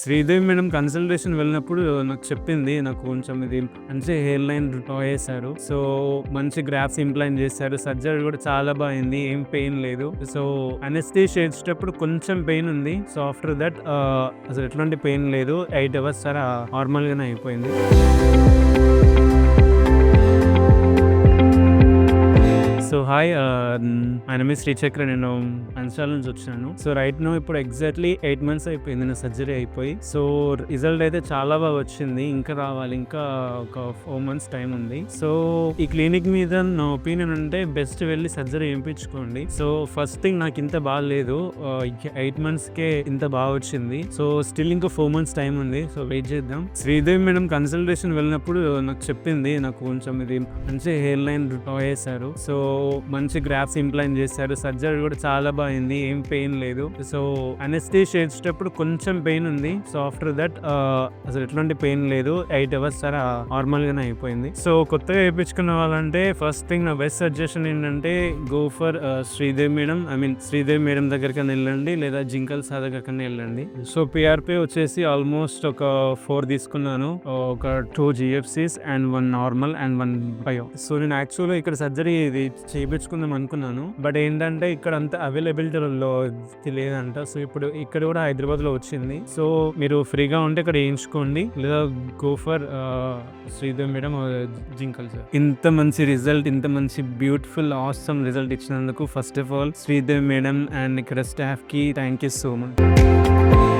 Sridevi madam consultation వెళ్ళినప్పుడు నాకు చెప్పింది నాకు కొంచెం ఇది మంచి హెయిర్ లైన్ డ్రా చేశారు సో మంచి గ్రాఫ్స్ ఇంప్లైన్ చేశారు. సర్జరీ కూడా చాలా బాగుంది ఏం పెయిన్ లేదు. సో అనెస్టీ చేసేటప్పుడు కొంచెం పెయిన్ ఉంది. సో ఆఫ్టర్ దట్ అసలు ఎట్లాంటి పెయిన్ లేదు. ఎయిట్ అవర్స్ సార్ నార్మల్గానే అయిపోయింది. ఆయన మీ శ్రీచక్ర నేను అంశాల నుంచి వచ్చాను సో రైట్ నో ఇప్పుడు ఎగ్జాక్ట్లీ ఎయిట్ మంత్స్ అయిపోయింది నా సర్జరీ అయిపోయి. సో రిజల్ట్ అయితే చాలా బాగా వచ్చింది ఇంకా రావాలి ఇంకా ఒక ఫోర్ మంత్స్ టైం ఉంది. సో ఈ క్లినిక్ మీద నా ఒపీనియన్ అంటే బెస్ట్ వెళ్ళి సర్జరీ చేయించుకోండి. సో ఫస్ట్ థింగ్ నాకు ఇంత బాగాలేదు ఎయిట్ మంత్స్కే ఇంత బాగా వచ్చింది. సో స్టిల్ ఇంకా ఫోర్ మంత్స్ టైం ఉంది సో వెయిట్ చేద్దాం. శ్రీదేవి మేడం కన్సల్టేషన్ వెళ్ళినప్పుడు నాకు చెప్పింది నాకు కొంచెం ఇది మంచి హెయిర్ లైన్ డ్రా చేశారు సో మంచి గ్రాఫ్స్ ఇంప్లైన్ చేశారు. సర్జరీ కూడా చాలా బాగుంది. ఏం పెయిన్ లేదు. సో అనెస్టీ చేసేటప్పుడు కొంచెం పెయిన్ ఉంది. సో ఆఫ్టర్ దట్ అసలు ఎట్లాంటి పెయిన్ లేదు. ఎయిట్ అవర్స్ సార్ నార్మల్ గానే అయిపోయింది. సో కొత్తగా వేయించుకున్న వాళ్ళంటే ఫస్ట్ థింగ్ నా బెస్ట్ సజెషన్ ఏంటంటే go for Sridevi madam. I mean Sridevi madam దగ్గరికి వెళ్ళండి. లేదా జింకల్ సా దగ్గరికి వెళ్ళండి. సో పిఆర్పి వచ్చేసి ఆల్మోస్ట్ ఒక ఫోర్ తీసుకున్నాను. ఒక two GFCs and one normal and one bio so నేను యాక్చువల్గా ఇక్కడ సర్జరీ ఇది చేయించుకుందాం అనుకున్నాను. బట్ ఏంటంటే ఇక్కడ అంత అవైలబిలిటీలో లేదంట సో ఇప్పుడు ఇక్కడ కూడా హైదరాబాద్లో వచ్చింది. సో మీరు ఫ్రీగా ఉంటే ఇక్కడ వేయించుకోండి. లేదా go for Sridevi madam Jinkal sir. ఇంత మంచి రిజల్ట్ ఇంత మంచి బ్యూటిఫుల్ ఆసమ్ రిజల్ట్ ఇచ్చినందుకు first of all Sridevi madam and ఇక్కడ స్టాఫ్కి థ్యాంక్ యూ సో మచ్.